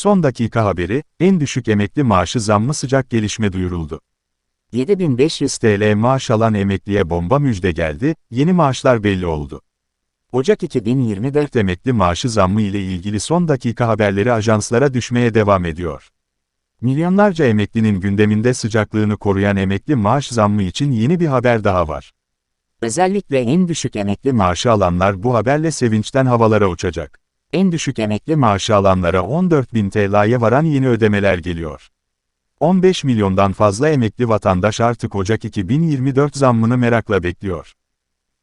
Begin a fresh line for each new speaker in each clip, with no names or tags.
Son dakika haberi, en düşük emekli maaşı zammı sıcak gelişme duyuruldu. 7500 TL maaş alan emekliye bomba müjde geldi, yeni maaşlar belli oldu. Ocak 2024 emekli maaşı zammı ile ilgili son dakika haberleri ajanslara düşmeye devam ediyor. Milyonlarca emeklinin gündeminde sıcaklığını koruyan emekli maaş zammı için yeni bir haber daha var. Özellikle en düşük emekli maaşı alanlar bu haberle sevinçten havalara uçacak. En düşük emekli maaşı alanlara 14.000 TL'ye varan yeni ödemeler geliyor. 15 milyondan fazla emekli vatandaş artık Ocak 2024 zammını merakla bekliyor.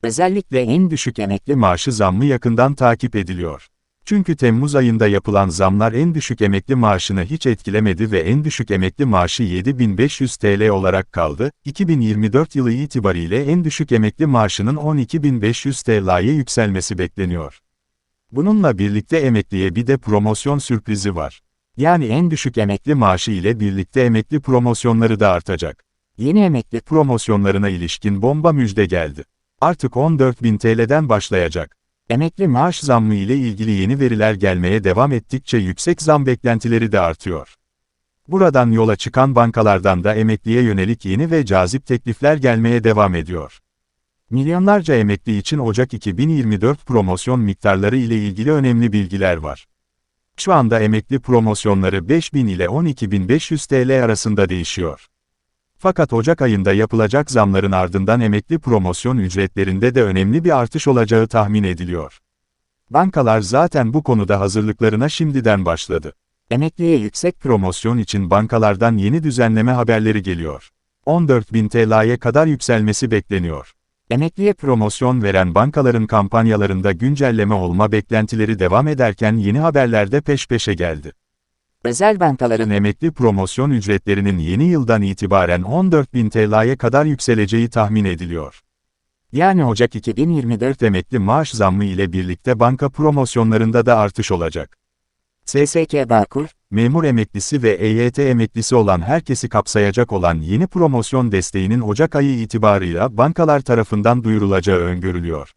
Özellikle en düşük emekli maaşı zammı yakından takip ediliyor. Çünkü Temmuz ayında yapılan zamlar en düşük emekli maaşını hiç etkilemedi ve en düşük emekli maaşı 7500 TL olarak kaldı. 2024 yılı itibariyle en düşük emekli maaşının 12500 TL'ye yükselmesi bekleniyor. Bununla birlikte emekliye bir de promosyon sürprizi var. Yani en düşük emekli maaşı ile birlikte emekli promosyonları da artacak. Yeni emekli promosyonlarına ilişkin bomba müjde geldi. Artık 14.000 TL'den başlayacak. Emekli maaş zammı ile ilgili yeni veriler gelmeye devam ettikçe yüksek zam beklentileri de artıyor. Buradan yola çıkan bankalardan da emekliye yönelik yeni ve cazip teklifler gelmeye devam ediyor. Milyonlarca emekli için Ocak 2024 promosyon miktarları ile ilgili önemli bilgiler var. Şu anda emekli promosyonları 5000 ile 12500 TL arasında değişiyor. Fakat Ocak ayında yapılacak zamların ardından emekli promosyon ücretlerinde de önemli bir artış olacağı tahmin ediliyor. Bankalar zaten bu konuda hazırlıklarına şimdiden başladı. Emekliye yüksek promosyon için bankalardan yeni düzenleme haberleri geliyor. 14.000 TL'ye kadar yükselmesi bekleniyor. Emekliye promosyon veren bankaların kampanyalarında güncelleme olma beklentileri devam ederken yeni haberler de peş peşe geldi. Özel bankaların emekli promosyon ücretlerinin yeni yıldan itibaren 14.000 TL'ye kadar yükseleceği tahmin ediliyor. Yani Ocak 2024 emekli maaş zammı ile birlikte banka promosyonlarında da artış olacak. SSK Bağkur, memur emeklisi ve EYT emeklisi olan herkesi kapsayacak olan yeni promosyon desteğinin Ocak ayı itibarıyla bankalar tarafından duyurulacağı öngörülüyor.